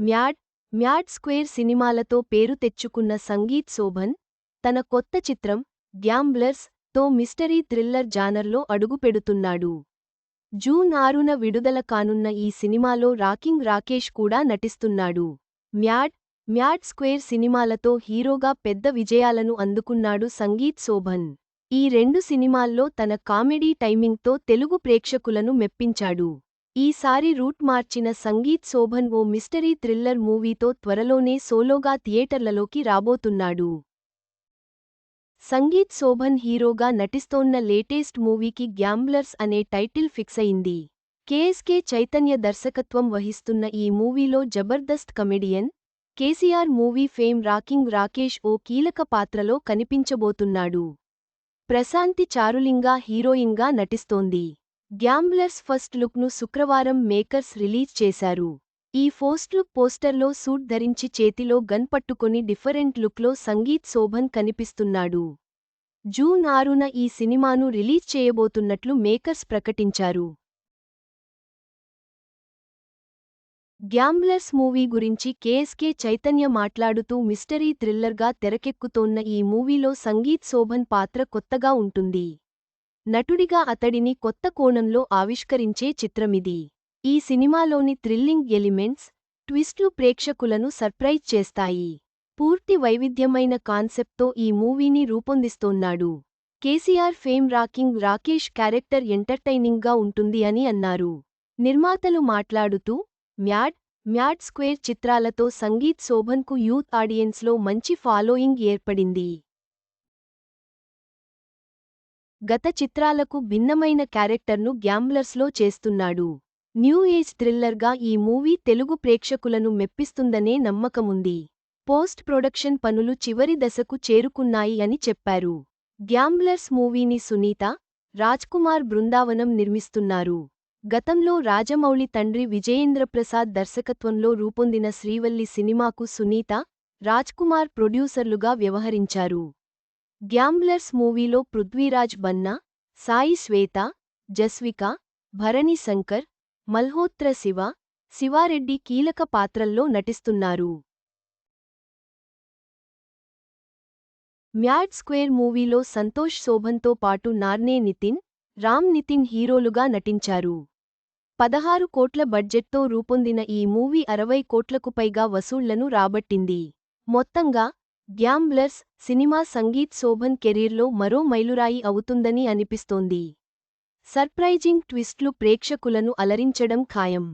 Mad mad square సినిమాలతో పేరు తెచ్చుకున్న సంగీత్ శోభన్ తన కొత్త చిత్రం గ్యాంబ్లర్స్తో మిస్టరీ థ్రిల్లర్ జానర్లో అడుగుపెడుతున్నాడు. జూన్ ఆరున విడుదల కానున్న ఈ సినిమాలో రాకింగ్ రాకేష్ కూడా నటిస్తున్నాడు. మ్యాడ్ మ్యాడ్ స్క్వేర్ సినిమాలతో హీరోగా పెద్ద విజయాలను అందుకున్నాడు సంగీత్ శోభన్. ఈ రెండు సినిమాల్లో తన కామెడీ టైమింగ్తో తెలుగు ప్రేక్షకులను మెప్పించాడు. ఈసారి రూట్ మార్చిన సంగీత్ శోభన్ ఓ మిస్టరీ థ్రిల్లర్ మూవీతో త్వరలోనే సోలోగా థియేటర్లలోకి రాబోతున్నాడు. సంగీత్ శోభన్ హీరోగా నటిస్తోన్న లేటెస్ట్ మూవీకి గ్యాంబ్లర్స్ అనే టైటిల్ ఫిక్సయింది. కేఎస్కే చైతన్య దర్శకత్వం వహిస్తున్న ఈ మూవీలో Jabardasth comedian KCR movie fame rocking Rakesh ఓ కీలక పాత్రలో కనిపించబోతున్నాడు. ప్రశాంతి చారులింగా హీరోయిన్గా నటిస్తోంది. గ్యాంబ్లర్స్ ఫస్ట్ లుక్ను శుక్రవారం మేకర్స్ రిలీజ్ చేశారు. ఈ ఫోస్ట్ లుక్ పోస్టర్లో సూట్ ధరించి చేతిలో గన్ పట్టుకొని డిఫరెంట్ లుక్లో సంగీత్ శోభన్ కనిపిస్తున్నాడు. జూన్ ఆరున ఈ సినిమాను రిలీజ్ చేయబోతున్నట్లు మేకర్స్ ప్రకటించారు. గ్యాంబ్లర్స్ మూవీ గురించి కేఎస్కే చైతన్య మాట్లాడుతూ మిస్టరీ థ్రిల్లర్గా తెరకెక్కుతోన్న ఈ మూవీలో సంగీత్ శోభన్ పాత్ర కొత్తగా ఉంటుంది. నటుడిగా అతడిని కొత్త కోణంలో ఆవిష్కరించే చిత్రమిది. ఈ సినిమాలోని థ్రిల్లింగ్ ఎలిమెంట్స్ ట్విస్ట్లు ప్రేక్షకులను సర్ప్రైజ్ చేస్తాయి. పూర్తి వైవిధ్యమైన కాన్సెప్ట్తో ఈ మూవీని రూపొందిస్తోన్నాడు. KCR fame rocking Rakesh character ఎంటర్టైనింగ్గా ఉంటుంది అని అన్నారు. నిర్మాతలు మాట్లాడుతూ మ్యాడ్ మ్యాడ్ స్క్వేర్ చిత్రాలతో సంగీత్ శోభన్కు యూత్ ఆడియన్స్లో మంచి ఫాలోయింగ్ ఏర్పడింది. గత చిత్రాలకు భిన్నమైన క్యారెక్టర్ను గ్యాంబ్లర్స్లో చేస్తున్నాడు. న్యూ ఏజ్ థ్రిల్లర్గా ఈ మూవీ తెలుగు ప్రేక్షకులను మెప్పిస్తుందనే నమ్మకముంది. పోస్ట్ ప్రొడక్షన్ పనులు చివరి దశకు చేరుకున్నాయి అని చెప్పారు. గ్యాంబ్లర్స్ మూవీని సునీత రాజ్కుమార్ బృందావనం నిర్మిస్తున్నారు. గతంలో రాజమౌళి తండ్రి విజయేంద్రప్రసాద్ దర్శకత్వంలో రూపొందిన శ్రీవల్లి సినిమాకు సునీత రాజ్కుమార్ ప్రొడ్యూసర్లుగా వ్యవహరించారు. గ్యాంబ్లర్స్ మూవీలో పృథ్వీరాజ్ బన్నా సాయి శ్వేత జస్విక భరణి శంకర్ మల్హోత్ర శివ శివారెడ్డి కీలక పాత్రల్లో నటిస్తున్నారు. మ్యాడ్ స్క్వేర్ మూవీలో సంతోష్ శోభన్తో పాటు నార్నే నితిన్ రామ్ నితిన్ హీరోలుగా నటించారు. పదహారు కోట్ల బడ్జెట్తో రూపొందిన ఈ మూవీ అరవై కోట్లకు పైగా వసూళ్ళను రాబట్టింది. మొత్తంగా గ్యాంబ్లర్స్ సినిమా సంగీత్ శోభన్ కెరీర్లో మరో మైలురాయి అవుతుందని అనిపిస్తోంది. సర్ప్రైజింగ్ ట్విస్ట్లు ప్రేక్షకులను అలరించడం ఖాయం.